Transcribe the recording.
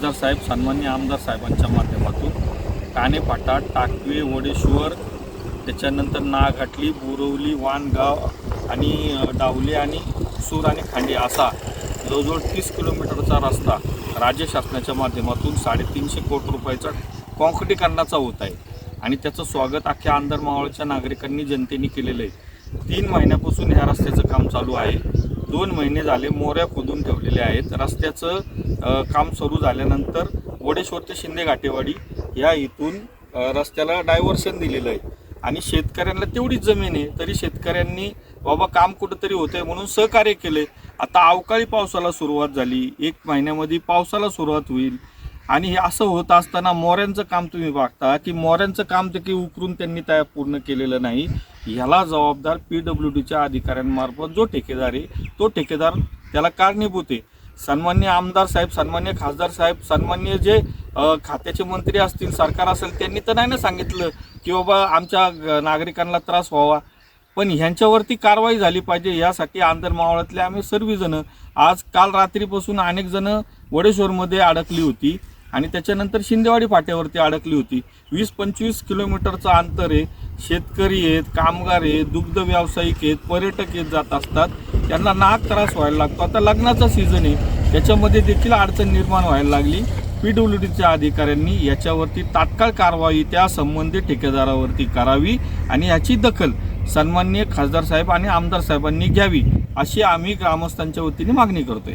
खासदार साहेब सन्मान्य आमदार साहेबांच्या माध्यमातून कानेपाटा टाकवे वडेश्वर त्याच्यानंतर नागहाटली बोरवली वानगाव आणि डावले आणि सूर आणि खांडे असा जवळजवळ तीस किलोमीटरचा रस्ता राज्य शासनाच्या माध्यमातून साडेतीनशे कोटी रुपयाचा कॉन्क्रिटीकरणाचा होत आहे. आणि त्याचं स्वागत अख्ख्या आंधर मावळच्या नागरिकांनी जनतेने केलेलं आहे. तीन महिन्यापासून ह्या रस्त्याचं काम चालू आहे. दोन महिने झाले मोऱ्या खोदून ठेवलेल्या आहेत. रस्त्याचं काम सुरू झाल्यानंतर वडेश्वर ते शिंदे घाटेवाडी या इथून रस्त्याला डायव्हर्शन दिलेलं आहे. आणि शेतकऱ्यांना तेवढीच जमीन आहे तरी शेतकऱ्यांनी बाबा काम कुठंतरी होतंय म्हणून सहकार्य केले आता अवकाळी पावसाला सुरुवात झाली. एक महिन्यामध्ये पावसाला सुरुवात होईल. आणि हे असं होत असताना मोऱ्यांचं काम तुम्ही बघता की मोऱ्यांचं काम देखील काही उकरून त्यांनी त्या पूर्ण केलेलं नाही. ह्याला जबाबदार पी डब्ल्यू डीच्या अधिकाऱ्यांमार्फत जो ठेकेदार आहे तो ठेकेदार त्याला कारणीभूत आहे. सन्मान्य आमदार साहेब सन्मान्य खासदार साहेब सन्मान्य जे खात्याचे मंत्री असतील सरकार असेल त्यांनी तर नाही ना सांगितलं की बाबा आमच्या नागरिकांना त्रास व्हावा. पण ह्यांच्यावरती कारवाई झाली पाहिजे यासाठी आंतर मावळातले आम्ही सर्वजणं आज काल रात्रीपासून अनेक जणं वडेश्वरमध्ये अडकली होती. आणि त्याच्यानंतर शिंदेवाडी फाट्यावरती अडकली होती. वीस पंचवीस किलोमीटरचं अंतर आहे. शेतकरी आहेत कामगार आहेत दुग्ध व्यावसायिक आहेत पर्यटक येत जात असतात. त्यांना नाक त्रास व्हायला लागतो. आता लग्नाचा सीझन आहे. त्याच्यामध्ये देखील अडचण निर्माण व्हायला लागली. पी डब्ल्यू डीच्या अधिकाऱ्यांनी याच्यावरती तात्काळ कारवाई त्या संबंधित ठेकेदारावरती करावी आणि याची दखल सन्मान्य खासदार साहेब आणि आमदार साहेबांनी घ्यावी अशी आम्ही ग्रामस्थांच्या वतीने मागणी करतोय.